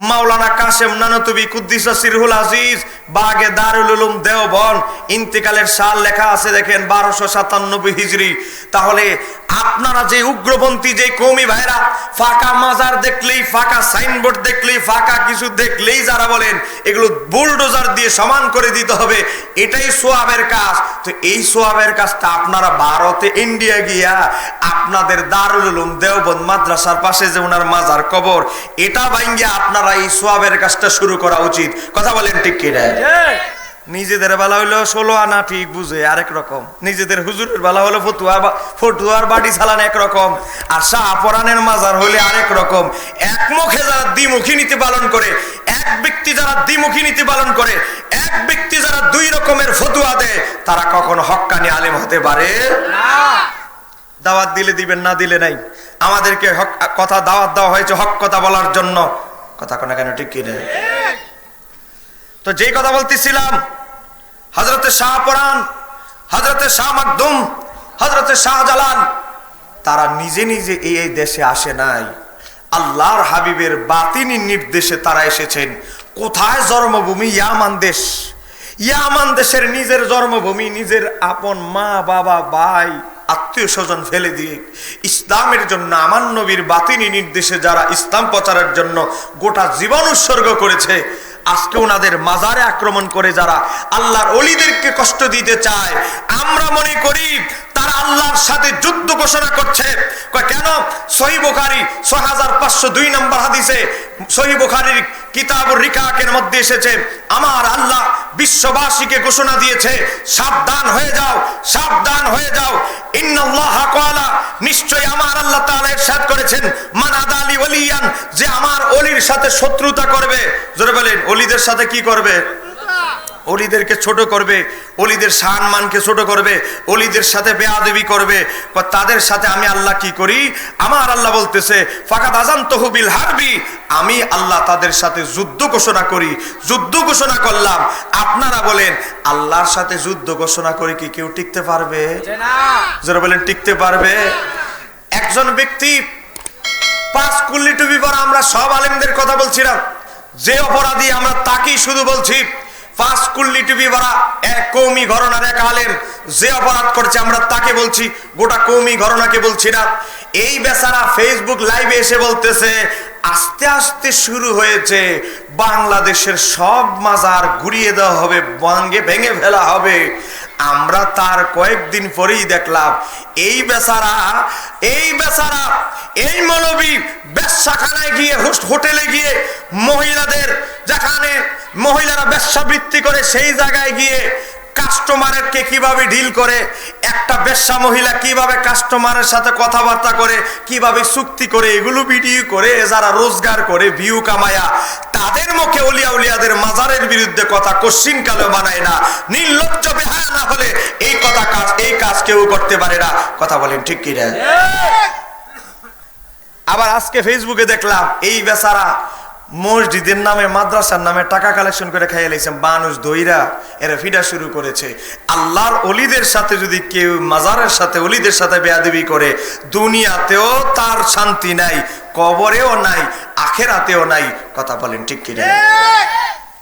মাওলানা কাশেম নানতুবি কুদ্দিসা সিরহুল আজিজ, বাগে দারুল উলুম দেওবন ইন্তিকালের সাল লেখা আছে দেখেন বারোশো সাতানব্বই হিজড়ি। তাহলে আপনারা যে উগ্রপন্থী, যে কৌমি ভাইরা ফাঁকা মাজার দেখলেই, ফাঁকা সাইনবোর্ড দেখলেই, ফাঁকা কিছু দেখলেই যারা বলেন, এগুলো বুলডোজার দিয়ে সমান করে দিতে হবে, এটাই সোয়াবের কাজ। তো এই সোয়াবের কাজটা আপনারা ভারতে, ইন্ডিয়া গিয়া আপনাদের দারুল উলুম দেওবন্দ মাদ্রাসার পাশে যে ওনার মাজার কবর, এটা ভাঙ্গিয়া আপনারা এই সোয়াবের কাজটা শুরু করা উচিত। কথা বলেন ঠিক কিনা? নিজেদের বেলা হইল ষোলো আনা ঠিক বুঝে, আরেক রকম। নিজেদের হুজুরের বেলা হলো ফতুয়া ফতুয়ার বাড়ি চালান একরকম আর শাহ পরাণের মাজার হইলে আরেক রকম। এক মুখে যারা দ্বিমুখী নীতি পালন করে, এক ব্যক্তি যারা দ্বিমুখী নীতি পালন করে, এক ব্যক্তি যারা দুই রকমের ফতুয়া দেয়, তারা কখনো হক্কানি আলেম হতে পারে? দাওয়াত দিলে দিবেন, না দিলে নাই? আমাদেরকে হক কথা দাওয়াত দেওয়া হয়েছে হক কথা বলার জন্য। কথা কোনো কেন, ঠিক কিনে? তো যেই কথা বলতেছিলাম হজরতে শাহ পরান হজরতে শাহ মাকদুম হজরতে শাহজালাল তারা নিজে নিজে এই এই দেশে আসে নাই। আল্লাহর হাবিবের বাতিনি নির্দেশে তারা এসেছেন। কোথায় জন্মভূমি? ইয়ামান দেশ। ইয়ামান দেশের নিজের জন্মভূমি, নিজের আপন মা, বাবা, ভাই, আত্মীয় স্বজন ফেলে দিয়ে ইসলামের জন্য আমার নবীর বাতিনি নির্দেশে যারা ইসলাম প্রচারের জন্য গোটা জীবন উৎসর্গ করেছে আজকে ওনাদের মাজারে আক্রমণ করে যারা আল্লাহর অলিদেরকে কষ্ট দিতে চায়, আমরা মনে করি তারা আল্লাহর সাথে যুদ্ধ ঘোষণা করছে। কেন? সহি বুখারি, ছয় হাজার পাঁচশো দুই নম্বর হাদিসে সহি বুখারির কিতাবুর রিকাকের মধ্যে এসেছে, আমার আল্লাহ বিশ্ববাসীকে ঘোষণা দিয়েছে, সাবধান হয়ে যাও, সাবধান হয়ে যাও। ইন্নাল্লাহ কালা নিশ্চয়ই আমার আল্লাহ তাআলা ইরশাদ করেছেন, মান আদালি ওলিয়ান, যে আমার অলির সাথে শত্রুতা করবে। জোরে বলেন অলিদের সাথে কি করবে? অলিদেরকে ছোট করবে অলিদের সম্মানকে ছোট করবে অলিদের সাথে বেয়াদবি করবে। তাদের সাথে আমি আল্লাহ কি করি? আমার আল্লাহ বলতেছে ফাকাত আজান তহবিল হারবি। আমি আল্লাহ তাদের সাথে যুদ্ধ ঘোষণা করি। যুদ্ধ ঘোষণা করলাম। আপনারা বলেন আল্লাহর সাথে যুদ্ধ ঘোষণা করে কি কেউ টিকতে পারবে? যারা বলেন টিকতে পারবে? একজন ব্যক্তি পাঁচ কুল্লি টুপি পরা আমরা সব আলেমদের কথা বলছিলাম। যে অপরাধী আমরা তাকেই শুধু বলছি, পাঁচ কুল্লি টুপি পরা এক কৌমি ঘরনার এক আলেম যে অপরাধ করছে আমরা তাকে বলছি, গোটা কৌমি ঘরনাকে বলছি না। এই বেচারা ফেসবুক লাইভে এসে বলতেছে, আস্তে আস্তে শুরু হয়েছে, বাংলাদেশের সব মাজার ঘুরিয়ে দেওয়া হবে ভাঙ্গে ভেঙে ফেলা হবে। আমরা তার কয়েকদিন পরেই দেখলাম, এই বেচারা এই বেচারা, এই মৌলবী ব্যবসাখানায় গিয়ে হোটেলে গিয়ে মহিলাদের যেখানে মহিলারা ব্যবসা বৃত্তি করে সেই জায়গায় গিয়ে কাস্টমারেরকে কীভাবে ডিল করে একটা ব্যবসা মহিলা কীভাবে কাস্টমারের সাথে কথাবার্তা করে কীভাবে চুক্তি করে এগুলো ভিডিও করে যারা রোজগার করে ভিউ কামায়া তাদের মুখে উলিয়া উলিয়াদের মাজারের বিরুদ্ধে কথা কশ্চিন কালে বানায় না। নির্লজ্জ বেহায়া না হলে এই কথা কাজ এই কাজ কেউ করতে পারে না। কথা বলেন ঠিক কি না আবার আজকে ফেসবুকে দেখলাম এই বেচারা মসজিদের নামে, মাদ্রাসার নামে টাকা কালেকশন করে খাইয়ে লাইছেন। মানুষ দইরা, এরা ফিডা শুরু করেছে। আল্লাহর অলিদের সাথে যদি কেউ মাজারের সাথে অলিদের সাথে বেয়াদবি করে, দুনিয়াতেও তার শান্তি নাই, কবরেও নাই, আখেরাতেও নাই। কথা বলেন ঠিক কিনা?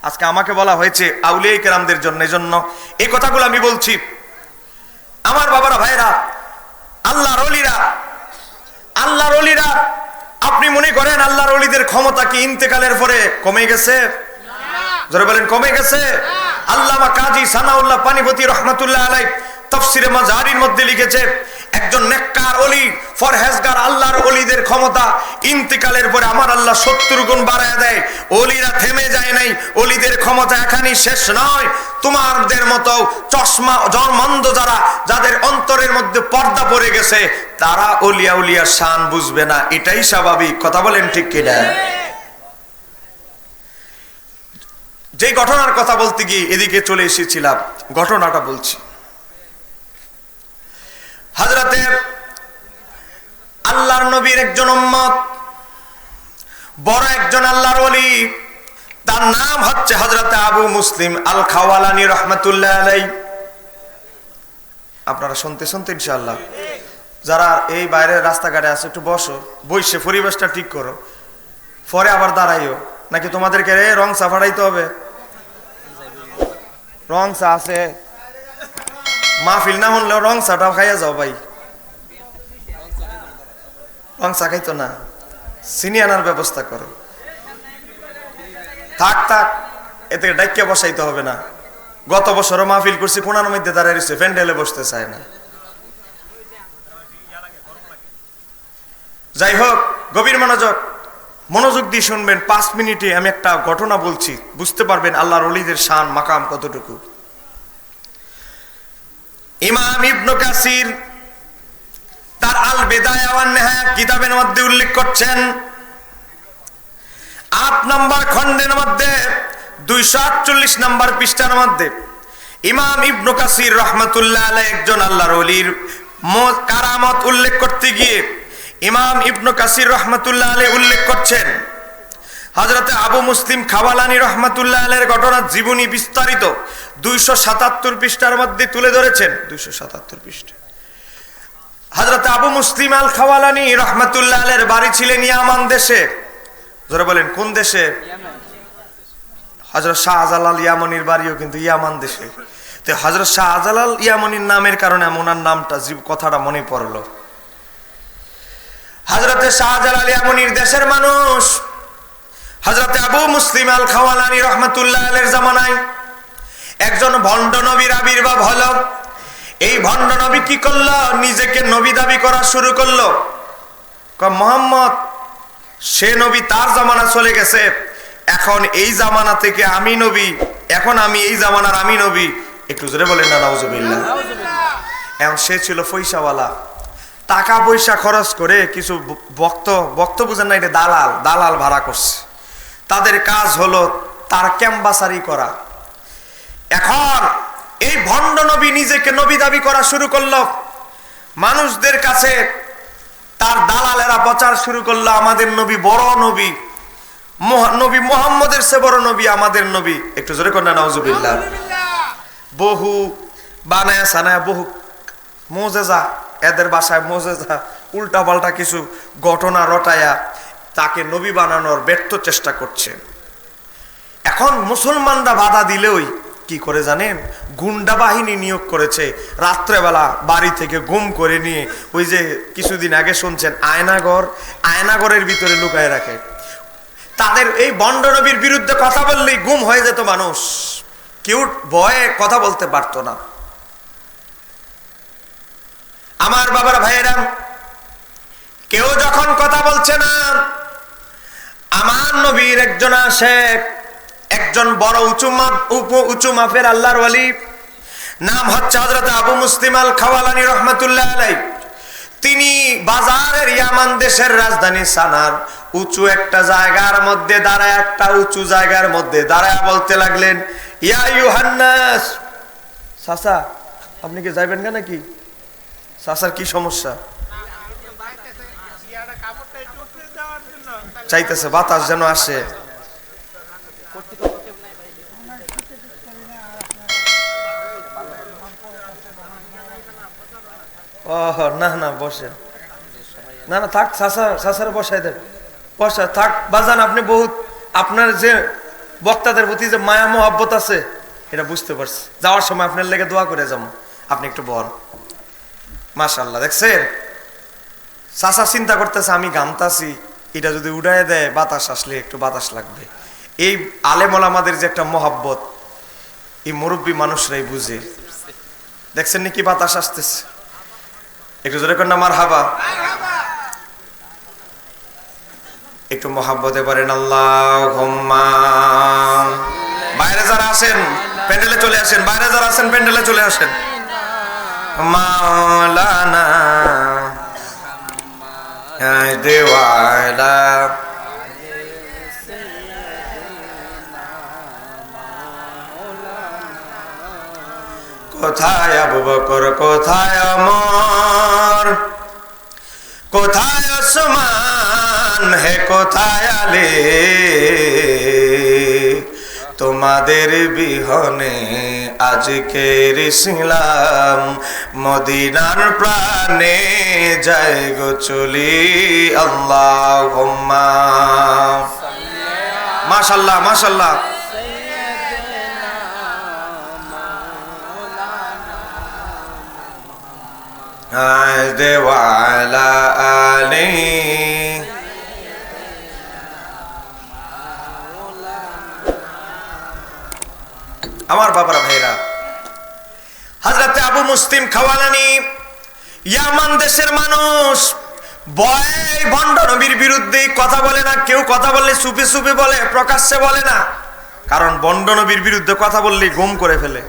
আজকে আমাকে বলা হয়েছে আউলিয়া কেরামদের জন্য, এজন্য এই কথাগুলো আমি বলছি। আমার বাবারা ভাইরা আল্লাহর অলিরা আল্লাহর অলিরা আপনি মনে করেন আল্লাহর অলিদের ক্ষমতা কি ইন্তেকালের পরে কমে গেছে? ধরে বলেন, কমে গেছে? আল্লামা কাজী সানাউল্লাহ পানিপতি রহমাতুল্লাহ আলাই তফসিরে মাজারির মধ্যে লিখেছে একজন নেককার অলি, ফরহেজগার আল্লাহর অলিদের ক্ষমতা, ইন্তিকালের পরে আমার আল্লাহ সত্তর গুণ বাড়ায় দেয়। অলিরা থেমে যায় নাই, অলিদের ক্ষমতা এখানেই শেষ নয়। তোমাদের মতো চশমা জন্মন্ধ যারা, যাদের অন্তরের মধ্যে পর্দা পড়ে গেছে, তারা অলিয়া উলিয়ার শান বুঝবে না, এটাই স্বাভাবিক। কথা বলেন ঠিক কিনা? যে ঘটনার কথা বলতে গিয়ে এদিকে চলে এসেছিলাম, ঘটনাটা বলছি। হাজরাতে আল্লাহর নবীর একজন উম্মত, বড় একজন আল্লাহর ওলি। তার নাম হচ্ছে হজরতে আবু মুসলিম আল খাওয়ালানি রহমতুল্লাহ আলাই আপনারা শুনতে শুনতে ইনশাআল্লাহ, যারা এই বাইরের রাস্তাঘাটে আছে, একটু বসো, বসে পরিবেশটা ঠিক করো। পরে আবার দাঁড়াইও। নাকি তোমাদেরকে রে রং চা ফাটাইতে হবে? রং চা আছে। মাহফিল না হলেও রং চাটাও খাইয়া যাও ভাই। রং চা খাইতো না। চিনি আনার ব্যবস্থা করো। থাক থাক এতে ডাইকে বসাইতে হবে না। গত বছরও মাহফিল করছি কোনার মধ্যে দাঁড়িয়ে রয়েছে প্যান্ডেলে বসতে চায় না। যাই হোক, গভীর মনোযোগ মনোযোগ দিয়ে শুনবেন, পাঁচ মিনিটে আমি একটা ঘটনা বলছি, বুঝতে পারবেন আল্লাহর অলিদের শান, মাকাম কতটুকু। ইমাম ইবনু কাসির তার আল বেদায়া ওয়ান নেহায়া কিতাবের মধ্যে উল্লেখ করছেন, আট নম্বর খণ্ডের মধ্যে, দুইশো আটচল্লিশ নম্বর পৃষ্ঠার মধ্যে, ইমাম ইবনু কাসির রহমতুল্লাহ আলাই একজন আল্লাহর অলির কারামত উল্লেখ করতে গিয়ে ইমাম ইবনু কাসির রহমতুল্লাহ আলাই উল্লেখ করছেন হজরতে আবু মুসলিম খাওয়ালানি রহমতুল্লাহ আলের ঘটনার জীবনী বিস্তারিত দুইশো সাতাত্তর পৃষ্ঠার মধ্যে তুলে ধরেছেন। দুইশো সাতাত্তর পৃষ্ঠা। হজরত আবু মুসলিম আল খাওয়ালানি রহমতুল্লাহ আলের বাড়ি ছিলেন ইয়ামান দেশে। যারা বলেন, কোন দেশে? হজরত শাহজালাল ইয়ামনির বাড়িও কিন্তু ইয়ামান দেশে। তো হজরত শাহজালাল ইয়ামনির নামের কারণে ওনার নামটা জীব, কথাটা মনে পড়ল। হজরতে শাহজালাল ইয়ামনির দেশের মানুষ হজরতে আবু মুসলিম আল খাওয়ালানি রহমতুল্লাহ আলের জামানায় একজন ভণ্ড নবীর আবির্ভাব হলো। এই ভণ্ড নবী কি করল? নিজেকে নবী দাবি করা শুরু করল। মোহাম্মদ সে নবী তার জামানা চলে গেছে। এখন এই জামানা থেকে আমি নবী এখন আমি এই জামানার আমি নবী। একটু জোরে বলেন না নাউজুবিল্লাহ। এখন সে ছিল পয়সাওয়ালা টাকা পয়সা খরচ করে কিছু বক্ত বক্ত বুঝেন না এটা দালাল দালাল ভাড়া করছে। তাদের কাজ হলো তার ক্যাম্বাসারি করা। এখন এই ভণ্ড নবী নিজেকে নবী দাবি করা শুরু করল। মানুষদের কাছে তার দালালেরা প্রচার শুরু করল আমাদের নবী বড় নবী। নবী মোহাম্মদের সে বড় নবী আমাদের নবী। একটু জোরে কন্যা নওজুবিল্লাহ বহু বানায় সানায় বহু মোজেজা এদের বাসায় মোজেজা উল্টা পাল্টা কিছু ঘটনা রটায়া। তাকে নবী বানানোর ব্যর্থ চেষ্টা করছে। এখন মুসলমানরা বাধা দিলেই কি করে জানেন? গুন্ডা বাহিনী নিয়োগ করেছে, রাত্রেবেলা বাড়ি থেকে গুম করে নিয়ে, ওই যে কিছুদিন আগে শুনছেন আয়নাগর, আয়নাগরের ভিতরে লুকায় রাখে। তাদের এই বন্ড নবীর বিরুদ্ধে কথা বললেই গুম হয়ে যেত মানুষ। কেউ ভয়ে কথা বলতে পারতো না। আমার বাবার ভাইয়েরা, কেউ যখন কথা বলছে না আমার নবীর একজন আসে, একজন বড় উঁচু উঁচু মাপের আল্লাহর ওয়ালি। নাম হচ্ছে হজরত আবু মুসলিম আল খাওয়ালানি রহমতুল্লাহ আলাই তিনি বাজারের ইয়ামান দেশের রাজধানী সানার। উঁচু একটা জায়গার মধ্যে দাঁড়ায়, একটা উঁচু জায়গার মধ্যে দাঁড়ায় বলতে লাগলেন, ইয়া ইউহান্নাস! সাসা, আপনি কি যাইবেন না নাকি? সাসার কি সমস্যা? চাইতেছে, বাতাস যেন আসে। ও না না, বসেন। না না, থাক সাসার বসাই দেন। বসা, থাক, বাজান, আপনি বহুত, আপনার যে বক্তাদের প্রতি যে মায়া, মহাব্বত আছে, এটা বুঝতে পারছি। যাওয়ার সময় আপনার লেগে দোয়া করে যাব। আপনি একটু বল মাশাল্লাহ দেখছেন? চাষা চিন্তা করতেছে, আমি গামতাছি এটা যদি উড়ায় দেয়, বাতাস আসলে একটু বাতাস লাগবে। এই আলেমল আমাদের যে একটা মহাব্বত, এই মুরব্বী মানুষরাই বুঝে। দেখছেন নাকি বাতাস আসতেছে? একটু জোরে কর না মার হাবা একটু মহাব্বতে পারেন আল্লাহ বাইরে যারা আছেন প্যান্ডেলে চলে আসেন, বাইরে যারা আছেন প্যান্ডেলে চলে আসেন। মাওলানা দেওয়ালা। কোথায় আবু কোথায় অমর? কোথায় ওসমান? হে কোথায় আলে? তোমাদের বিহনে আজকের ইসলাম মদিনার প্রাণে যায় গো চলি আল্লাহ মাশাল্লাহ মাশাল্লাহ। দেওয়ালা আলী আমার বাবারা ভাইরা হাজরাতে আবু মুসলিম খাওয়ালানি। ইয়ামান দেশের মানুষ বয় ভণ্ড নবীর বিরুদ্ধে কথা বলে না, কেউ কথা বললে সুপে সুপে বলে, প্রকাশ্যে বলে না। কারণ বন্ড নবীর বিরুদ্ধে কথা বললেই গুম করে ফেলে।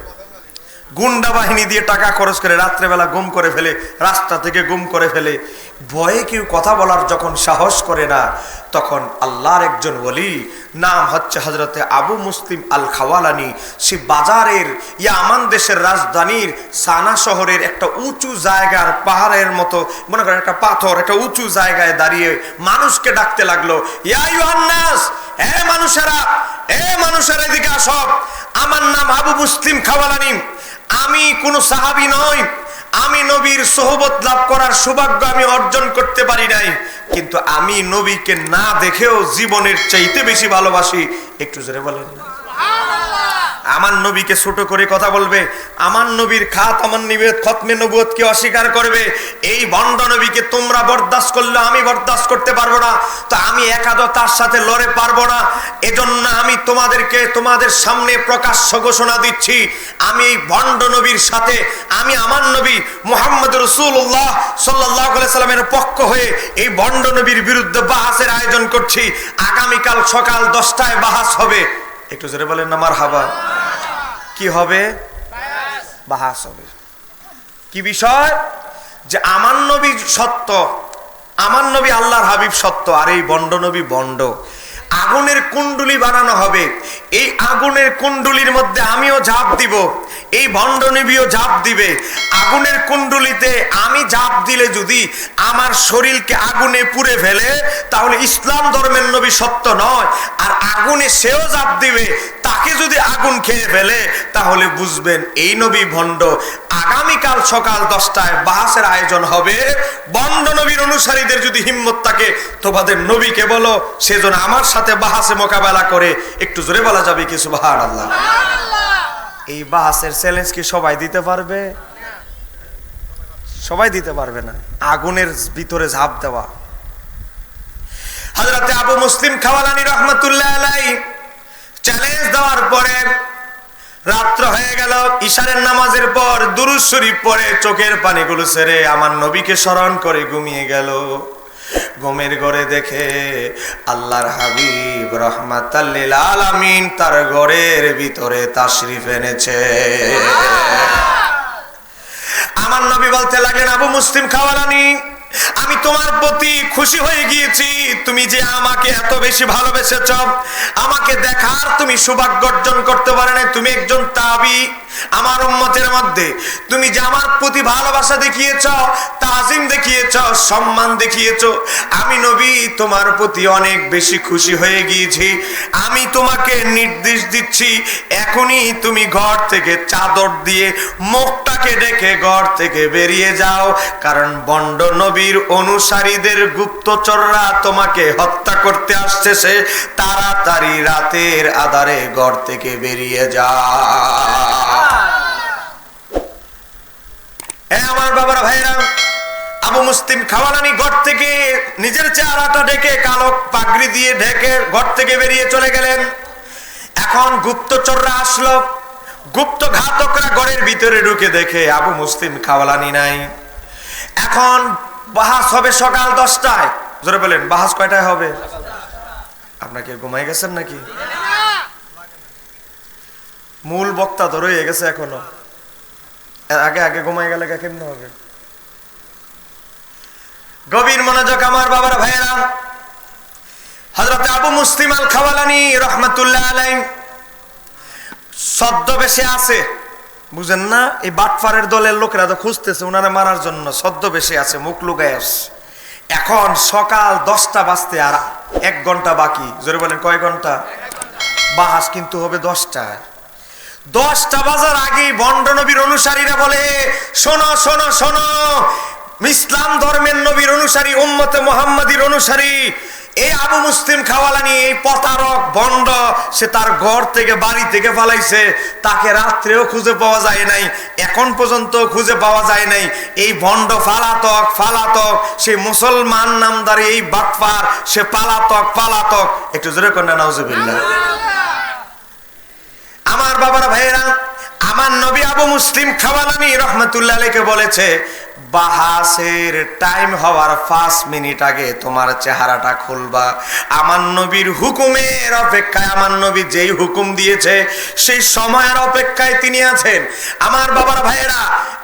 গুন্ডা বাহিনী দিয়ে টাকা খরচ করে রাত্রেবেলা গুম করে ফেলে, রাস্তা থেকে গুম করে ফেলে। ভয়ে কেউ কথা বলার যখন সাহস করে না, তখন আল্লাহর একজন বলি নাম হচ্ছে হজরতে আবু মুসলিম আল খাওয়ালানি সে বাজারের, ইয়ামান দেশের রাজধানীর সানা শহরের একটা উঁচু জায়গার পাহাড়ের মতো, মনে করেন একটা পাথর, একটা উঁচু জায়গায় দাঁড়িয়ে মানুষকে ডাকতে লাগল, ইয়া ইউহান্নাস এ মানুষেরা এ মানুষেরা এদিকে আসব আমার নাম আবু মুসলিম খাওয়ালানি। আমি কোনো সাহাবি নই। আমি নবীর সোহবত লাভ করার সৌভাগ্য আমি অর্জন করতে পারি নাই। কিন্তু আমি নবীকে না দেখেও জীবনের চাইতে বেশি ভালোবাসি। একটু জোরে বলেন না। আমার নবীকে ছোট করে কথা বলবে, আমার নবীর খাত, আমার নিবেদ খতমে নবুয়তকে অস্বীকার করবে, এই ভণ্ড নবীকে তোমরা বরদাস্ত করলে আমি বরদাস্ত করতে পারব না, তো আমি একাদ তার সাথে লড়ে পারব না, এজন্য আমি তোমাদেরকে তোমাদের সামনে প্রকাশ্য ঘোষণা দিচ্ছি, আমি এই ভণ্ড নবীর সাথে, আমি আমার নবী মোহাম্মদ রসুল্লাহ সাল্লাহ সাল্লামের পক্ষ হয়ে এই ভণ্ড নবীর বিরুদ্ধে বাহাসের আয়োজন করছি, আগামীকাল সকাল দশটায় বাহাস হবে, একটু জোরে বলেন না মার হাবা কি হবে? বাহাস হবে। কি বিষয়? যে আমার নবী সত্য, আমার নবী আল্লাহর হাবিব সত্য, আর এই বন্ড নবী বন্ড। আগুনের কুণ্ডুলি বানানো হবে। এই আগুনের কুণ্ডুলির মধ্যে আমিও ঝাঁপ দিব। এই ভণ্ড নবীও ঝাঁপ দিবে। আগুনের কুণ্ডুলিতে আমি ঝাঁপ দিলে যদি আমার শরীরকে আগুনে পুড়ে ফেলে, তাহলে ইসলাম ধর্মের নবী সত্য নয়। আর আগুনে সেও ঝাঁপ দিবে। তাকে যদি আগুন খেয়ে ফেলে, তাহলে বুঝবেন এই নবী ভণ্ড। আগামীকাল সকাল দশটায় বাহাসের আয়োজন হবে। বন্ড নবীর অনুসারীদের যদি হিম্মত থাকে তোমাদের নবীকে বলো সেজন্য আমার সাথে বাহাসে মোকাবেলা করে একটু জোরে বলা যাবে কিছু বাহার আল্লাহ এই বাহাসের চ্যালেঞ্জ কি সবাই দিতে পারবে? সবাই দিতে পারবে না। আগুনের ভিতরে ঝাঁপ দেওয়া। হাজরাতে আবু মুসলিম খাওয়ালানি রহমতুল্লাহ আলাই চ্যালেঞ্জ দেওয়ার পরে রাত্র হয়ে গেল ইশারের নামাজের পর দুরুজ শরীফ পরে চোখের পানিগুলো সেরে আমার নবীকে স্মরণ করে ঘুমিয়ে গেল। ঘুমের ঘরে দেখে আল্লাহর হাবিব রহমাতাল্লিল আলামিন তার ঘরের ভিতরে তাশরিফ এনেছে। আমার নবী বলতে লাগলেন, আবু মুসলিম খাওয়ালানি, আমি তোমার প্রতি খুশি হয়ে গিয়েছি। তুমি যে আমাকে এত বেশি ভালোবেসেছ, আমাকে দেখার তুমি সৌভাগ্য অর্জন করতে পারে তুমি একজন তাবি আমার উম্মতের মধ্যে। তুমি যে আমার প্রতি ভালোবাসা দেখিয়েছ, তাজিম দেখিয়েছ, সম্মান দেখিয়েছ, আমি নবী, তোমার প্রতি অনেক বেশি খুশি হয়ে গিয়েছি। আমি তোমাকে নির্দেশ দিচ্ছি, এখনই তুমি ঘর থেকে চাদর দিয়ে মুখটাকে ডেকে ঘর থেকে বেরিয়ে যাও, কারণ বন্ড নবীর অনুসারীদের গুপ্তচররা তোমাকে হত্যা করতে আসতেছে তাড়াতাড়ি রাতের আধারে ঘর থেকে বেরিয়ে যা আমার বাবার ভাইরা, আবু মুসলিম খাওয়ালানি ঘর থেকে নিজের চেহারাটা ডেকে কালো পাগড়ি দিয়ে ঢেকে ঘর থেকে বেরিয়ে চলে গেলেন। এখন গুপ্তচররা আসলো। গুপ্ত ঘাতকরা ঘরের ভিতরে ঢুকে দেখে আবু মুসলিম খাওয়ালানি নাই। এখন বাহাস হবে সকাল দশটায়। জোরে বলেন, বাহাস কয়টায় হবে? আপনাকে ঘুমাই গেছেন নাকি? মূল বক্তা রয়ে গেছে এখনও। আগে আগে ঘুমাই গেলে কেমন হবে? গভীর মনোযোগ আমার বাবার ভাইয়েরা। হজরত আবু মুসলিম আল খাওয়ালানি রহমতুল্লাহ আলাই ছদ্মবেশে আছে। বুঝেন না, এই বাটফারের দলের লোকেরা তো খুঁজতেছে ওনারা মারার জন্য। ছদ্মবেশে আছে, মুখ লুকায় এখন সকাল দশটা বাজতে আর এক ঘণ্টা বাকি। জোরে বলেন, কয় ঘণ্টা? বাহাস কিন্তু হবে দশটায়। দশটা বাজার আগে বন্ড নবীর অনুসারীরা বলে, শোনো শোনো শোনো, ইসলাম ধর্মের নবীর অনুসারী, উম্মতে মোহাম্মদীর অনুসারী এই আবু মুসলিম খাওয়ালানি, এই প্রতারক বন্ড, সে তার ঘর থেকে, বাড়ি থেকে পালাইছে তাকে রাত্রেও খুঁজে পাওয়া যায় নাই, এখন পর্যন্ত খুঁজে পাওয়া যায় নাই, এই বন্ড ফালাতক ফালাতক, সে মুসলমান নামদারি এই বাটপার, সে পালাতক পালাতক। একটু জোরে কন্যা নাউজুবিল্লাহ। আমার বাবার ভাইয়েরা, আমার নবী আবু মুসলিম খাওয়ালানি রহমতুল্লাহ আলীকে বলেছে, বাহাসের টাইম হওয়ার পাঁচ মিনিট আগে তোমার চেহারাটা খুলবা। আমার নবীর হুকুমের অপেক্ষায়, আমার নবী যেই হুকুম দিয়েছে, সেই সময়ের অপেক্ষায় তিনি আছেন। আমার বাবার ভাইয়েরা,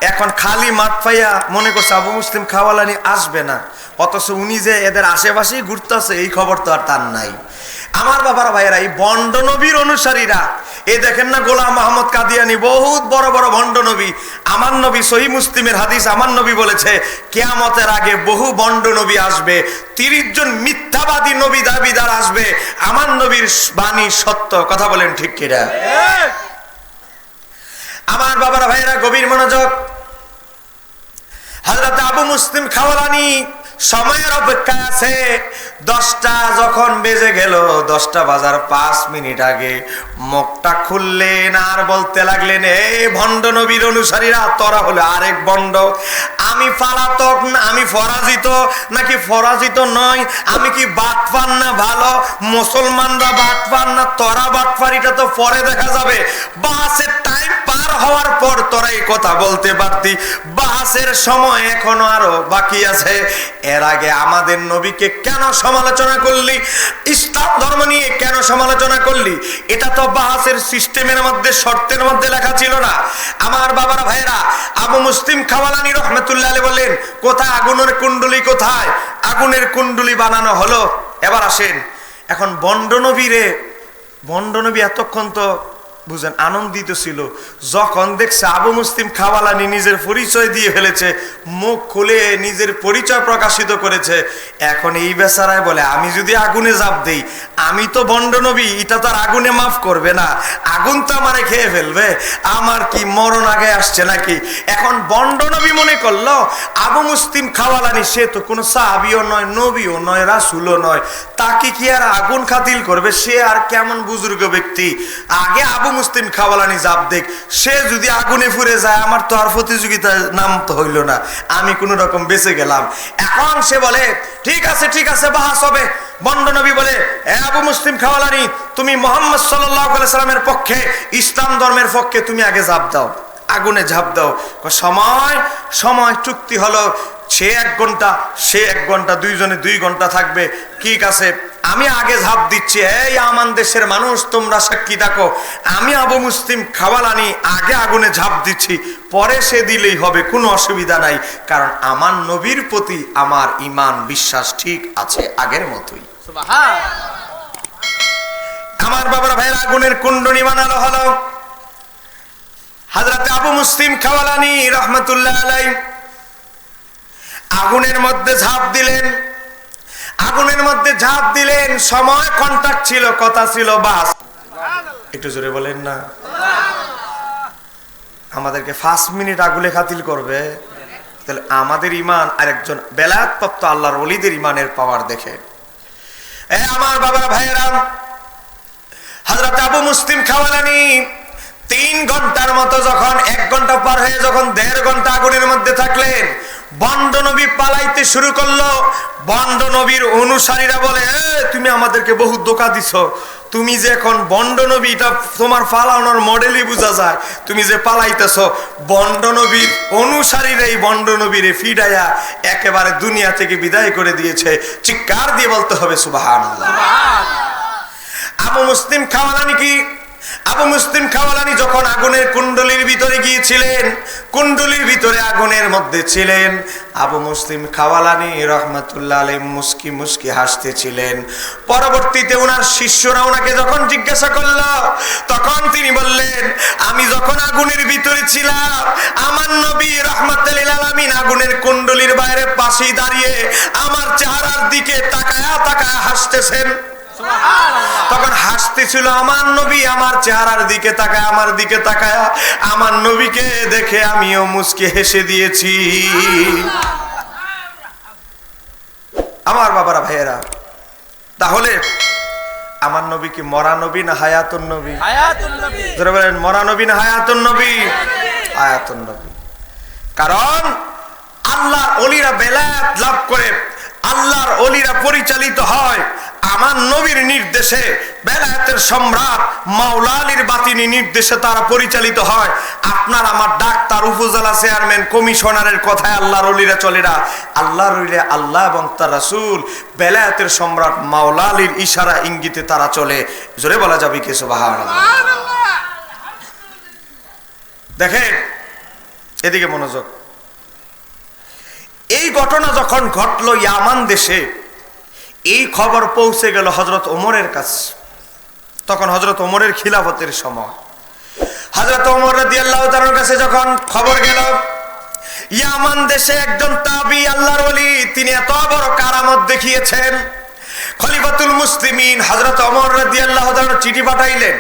এখন খালি মাঠ পাইয়া মনে করছে আবু মুসলিম খাওয়ালানি আসবে না। অথচ উনি যে এদের আশেপাশেই ঘুরতেছে, এই খবর তো আর তার নাই। আমার বাবার ভাইয়েরা, এই বন্ড নবীর অনুসারীরা এই দেখেন না গোলাম মোহাম্মদ কাদিয়ানি, বহুত বড় বড় ভণ্ড নবী। আমার নবী সহি মুসলিমের হাদিস আমার নবী বলেছে, কেয়ামতের আগে বহু বন্ড নবী আসবে, তিরিশ জন মিথ্যাবাদী নবী দাবিদার আসবে। আমার নবীর বাণী সত্য, কথা বলেন ঠিক কিরা আমার বাবার ভাইয়েরা, গভীর মনোযোগ। হজরত আবু মুসলিম খাওয়ালানি সময়ের অপেক্ষায় আছে। দশটা যখন বেজে গেল, দশটা বাজার পাঁচ মিনিট আগে। মুখটা খুললেন আর বলতে লাগলেন এই ভণ্ড নবীর অনুসারীরা, তোরা হলো আরেক ভণ্ড। আমি ফালাতক না আমি ফরাজিত নাকি ফরাজিত নয় আমি কি বাটপান না ভালো? মুসলমানরা বাটপান না, তোরা বাটপার এটা তো পরে দেখা যাবে। বাসের টাইম হওয়ার পর তোরা এই কথা বলতে পারতি। বাসের সময় এখনও আরও বাকি আছে। এর আগে আমাদের নবীকে কেন সমালোচনা করলি? ইসলাম ধর্ম নিয়ে কেন সমালোচনা করলি? এটা তো বাহাসের সিস্টেমের মধ্যে, শর্তের মধ্যে লেখা ছিল না। আমার বাবার ভাইরা আবু মুসলিম খাওয়ালানি রহমতুল্লাহ বললেন, কোথায় আগুনের কুণ্ডলি কোথায়? আগুনের কুণ্ডলি বানানো হলো? এবার আসেন। এখন বন্ডনবীরে বন্ডনবী এতক্ষণ তো বুঝেন, আনন্দিত ছিল। যখন দেখছে আবু মুসলিম খাওয়ালানি নিজের পরিচয় দিয়ে ফেলেছে, মুখ খুলে নিজের পরিচয় প্রকাশিত করেছে। এখন এই বেচারায় বলে, আমি যদি আগুনে জাপ দেই, আমি তো বন্ড নবী, এটা তো আর আগুনে মাফ করবে না। আগুন তো আমারে খেয়ে ফেলবে। আমার কি মরণ আগে আসছে নাকি? এখন বন্ড নবী মনে করল, আবু মুসলিম খাওয়ালানি সে তো কোনো সাহাবিও নয়, নবীও নয়, রাসুলও নয়। তাকে কি আর আগুন খাতিল করবে? সে আর কেমন বুজুর্গ ব্যক্তি? আগে আবু মুসলিম খাওয়ালানি জাপ দেখ। সে যদি আগুনে ফুরে যায়, আমার তো আর প্রতিযোগিতা নাম তো হইল না। আমি কোনো রকম বেঁচে গেলাম। এখন সে বলে, ঠিক আছে ঠিক আছে, বাহাস হবে। বন্ড নবী বলে আবু মুসলিম খাওয়ালানি, তুমি মোহাম্মদ সাল্লাহ সাল্লামের পক্ষে, ইসলাম ধর্মের পক্ষে তুমি আগে জাপ দাও। আগুনে ঝাঁপ দাও। সময় সময় চুক্তি হলো। সে এক ঘণ্টা সে এক ঘণ্টা দুইজনে দুই ঘণ্টা থাকবে। ঠিক আছে আমি আগে ঝাঁপ দিচ্ছি। এই আমান দেশের মানুষ তোমরা সাক্ষী থাকো। আমি আবু মুসলিম খাওয়ালানি আগে আগুনে ঝাঁপ দিচ্ছি। পরে সে দিলেই হবে কোনো অসুবিধা নাই। কারণ আমার নবীর প্রতি আমার ইমান বিশ্বাস ঠিক আছে আগের মতোই। আমার বাবার ভাইয়ের আগুনের কুণ্ডনি বানানো হলো। হাজরাতে আবু মুসলিম খাওয়ালানি রহমতুল্লাহ আলাই আগুনের মধ্যে ঝাঁপ দিলেন। আগুনের মধ্যে ঝাঁপ দিলেন। সময় কন্টাক্ট ছিল, কথা ছিল, বাস। একটু জোরে বলেন না। আমাদেরকে পাঁচ মিনিট আগুলে খাতিল করবে। তাহলে আমাদের ইমান আর একজন বেলায়াত আল্লাহর অলিদের ইমানের পাওয়ার দেখে। আমার বাবা ভাইয়েরা, হজরত আবু মুসলিম খাওয়ালানি তিন ঘণ্টার মতো যখন, এক ঘণ্টা পার হয়ে যখন দেড় ঘণ্টা আগুনের মধ্যে থাকলেন, বন্ড নবী পালাইতে শুরু করল। বন্ড নবীর অনুসারীরা বলে তুমি আমাদেরকে বহু ধোকা দিছ। তুমি যে এখন বন্ড নবী, এটা তোমার পালানোর মডেলই বোঝা যায়। তুমি যে পালাইতেছ, বন্ড নবীর অনুসারীরা এই বন্ড নবীরে ফিডাইয়া একেবারে দুনিয়া থেকে বিদায় করে দিয়েছে। চিৎকার দিয়ে বলতে হবে সুবাহান আবু মুসলিম খাওয়ালানি কি আবু মুসলিম খাওয়ালানি যখন আগুনের কুণ্ডলির ভিতরে গিয়েছিলেন, কুণ্ডলির ভিতরে আগুনের মধ্যে ছিলেন। আবু মুসলিম খাওয়ালানি রহমতুল্লাহ আলী মুস্কি মুস্কি হাসতেছিলেন। পরবর্তীতে ওনার শিষ্যরা ওনাকে যখন জিজ্ঞাসা করল, তখন তিনি বললেন, আমি যখন আগুনের ভিতরে ছিলাম, আমার নবী রহমতুল্লাহ আলমিন আগুনের কুণ্ডলির বাইরে পাশেই দাঁড়িয়ে আমার চেহারার দিকে তাকায়া তাকায়া হাসতেছেন। তখন হাসতেছিল আমার নবী আমার চেহারার দিকে তাকায় আমার দিকে তাকায় আমার নবীকে দেখে আমিও মুসকে হেসে দিয়েছি। আমার বাবারা ভাইয়েরা তাহলে আমার নবী কি মরা নবী না হায়াতুন নবী? হায়াতুন নবী। ধরে বলেন মরা নবী না হায়াতুন নবী? হায়াতুন নবী। কারণ আল্লাহ অলিরা বেলায়াত লাভ করে আল্লাহর অলিরা পরিচালিত হয়। আমার নবীর নির্দেশে বেলায়েতের সম্রাট মাওলা আলীর বাতিনি নির্দেশে তারা পরিচালিত হয়। আপনার আমার ডাক্তার উপজেলা চেয়ারম্যান কমিশনারের কথায় আল্লাহর অলিরা চলে না আল্লাহর অলিরা আল্লাহ এবং তার রাসূল। বেলায়েতের সম্রাট মাওলা আলীর ইশারা ইঙ্গিতে তারা চলে। জোরে বলা যাবে কি? সুবহানাল্লাহ। দেখেন এদিকে মনোযোগ। এই ঘটনা যখন ঘটলো ইয়ামান দেশে, এই খবর পৌঁছে গেল হজরত ওমরের কাছে। তখন হজরত ওমরের খিলাফতের সময়। হজরত ওমর তাআলার কাছে যখন খবর গেল, ইয়ামান দেশে একজন তাবি, আল্লাহর ওলি, তিনি এত বড় কারামত দেখিয়েছেন। খলিফাতুল মুসলিমিন হযরত ওমর রাদিয়াল্লাহু তাআলা চিঠি পাঠাইলেন।